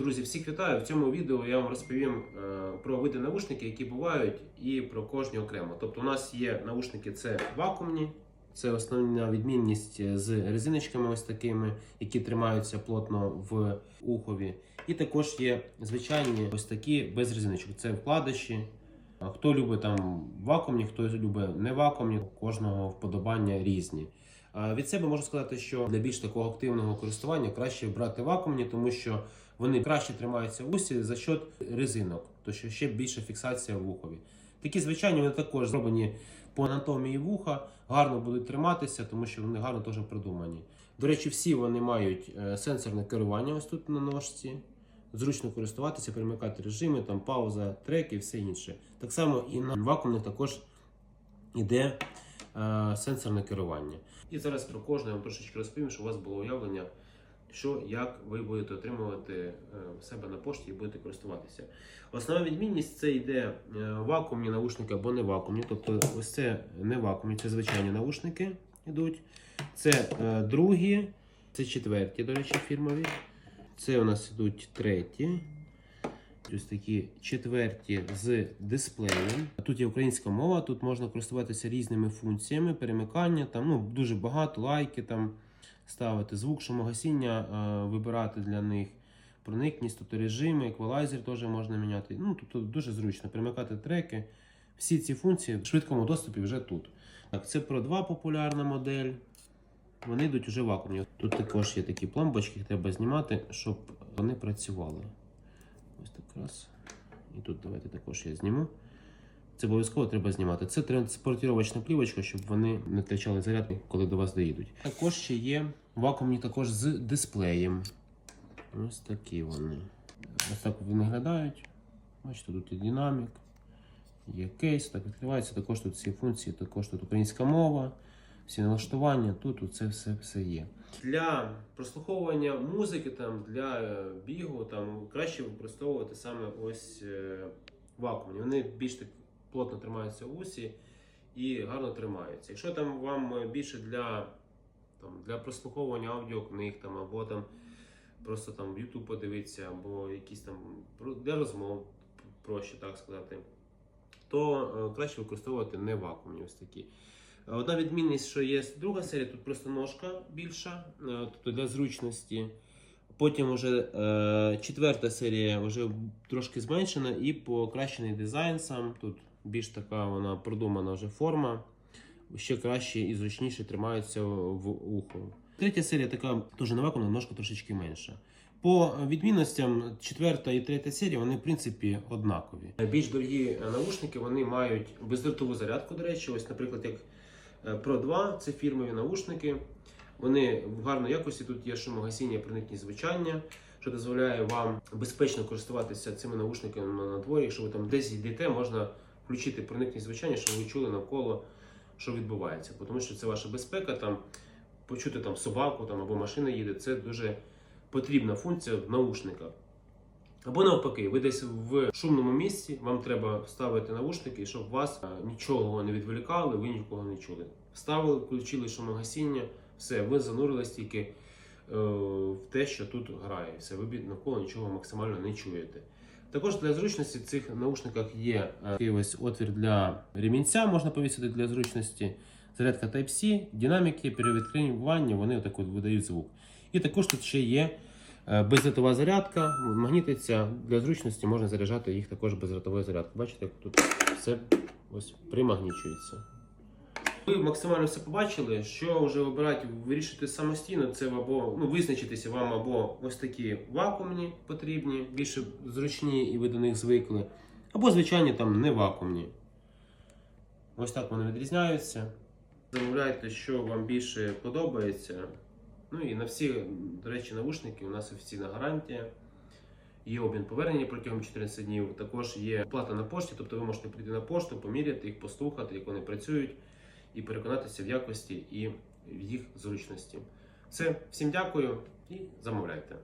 Друзі, всіх вітаю! В цьому відео я вам розповім е, про види наушників, які бувають, і про кожні окремо. Тобто, у нас є наушники, це вакуумні, це основна відмінність з резиночками, ось такими, які тримаються плотно в ухові. І також є звичайні ось такі без резиночок. Це вкладиші. Хто любить там вакуумні, хто любить не вакуумні, кожного вподобання різні. Від себе можу сказати, що для більш такого активного користування краще брати вакуумні, тому що вони краще тримаються в усі за счет резинок, то що ще більша фіксація в ухові. Такі звичайні вони також зроблені по анатомії вуха, гарно будуть триматися, тому що вони гарно теж продумані. До речі, всі вони мають е, сенсорне керування ось тут на ножці. Зручно користуватися, перемикати режими, там пауза, треки і все інше. Так само і на вакуумних також іде сенсорне керування. І зараз про кожне я вам трошечки розповім, щоб у вас було уявлення, що як ви будете отримувати е, в себе на пошті і будете користуватися. Основна відмінність це йде е, вакуумні наушники або не вакуумні. Тобто, ось це не вакуумні, це звичайні наушники йдуть. Це е, другі, це четверті, до речі, фірмові. Це у нас ідуть треті. Ось такі четверті з дисплеєм. Тут є українська мова, тут можна користуватися різними функціями, перемикання, там ну, дуже багато, лайки там ставити, звук, шумогасіння е, вибирати для них, проникність, тобто режими, еквалайзер теж можна міняти. Ну, тобто дуже зручно перемикати треки. Всі ці функції в швидкому доступі вже тут. Так, це Pro 2 популярна модель. Вони йдуть уже вакуумні. Тут також є такі пломбочки, треба знімати, щоб вони працювали. Ось так тут давайте також я зніму. Це обов'язково треба знімати. Це транспортировочна плівочка, щоб вони не втрачали заряд, коли до вас доїдуть. Також ще є вакуумні також з дисплеєм. Ось такі вони. Ось так вони виглядають. Бачите, тут і динамік, є кейс, так відкривається. Також тут всі функції, також тут українська мова, всі налаштування, тут це все, все є. Для прослуховування музики, там, для е, бігу, там, краще використовувати саме ось е, вакуумні. Вони більш так плотно тримаються в усі і гарно тримаються. Якщо там вам більше для, там, для прослуховування аудіокниг там, або там просто там в YouTube подивитися, або якісь там для розмов, проще так сказати, то е, краще використовувати не вакуумні ось такі. Е, Одна відмінність, що є друга серія, тут просто ножка більша, е, тобто для зручності. Потім вже е, четверта серія вже трошки зменшена і покращений дизайн сам. Тут більш така вона продумана вже форма. Ще краще і зручніше тримаються в ухо. Третя серія така теж не вакуумна, ножка трошечки менша. По відмінностям четверта і третя серія вони в принципі однакові. Більш дорогі наушники вони мають бездротову зарядку. До речі, ось, наприклад, як е, Pro 2, це фірмові наушники. Вони в гарної якості. Тут є шумогасіння, проникність звучання, що дозволяє вам безпечно користуватися цими наушниками на дворі. Якщо ви там десь йдете, можна включити проникність звучання, щоб ви чули навколо, що відбувається. Тому що це ваша безпека. Там почути там собаку там або машина їде. Це дуже потрібна функція в наушниках. Або навпаки, ви десь в шумному місці, вам треба вставити наушники, щоб вас е, нічого не відволікали, ви нікого не чули. Вставили, включили шумогасіння, все, ви занурились тільки е, в те, що тут грає. Все, ви навколо нічого максимально не чуєте. Також для зручності в цих наушниках є е, такий ось отвір для ремінця, можна повісити для зручності. Зарядка Type-C, динаміки, перевідкривання, вони отак от видають звук. І також тут ще є е, бездротова зарядка, магнітиця. Для зручності можна заряджати їх також бездротовою зарядкою. Бачите, як тут все ось примагнічується. Ви максимально все побачили, що вже вибирати, вирішити самостійно, це або ну, визначитися вам або ось такі вакуумні потрібні, більше зручні і ви до них звикли, або звичайні там не вакуумні. Ось так вони відрізняються. Замовляйте, що вам більше подобається. Ну і на всі, до речі, наушники у нас офіційна гарантія. Є обмін повернення протягом 14 днів. Також є плата на пошті, тобто ви можете прийти на пошту, поміряти їх, послухати, як вони працюють, і переконатися в якості і в їх зручності. Все, всім дякую і замовляйте.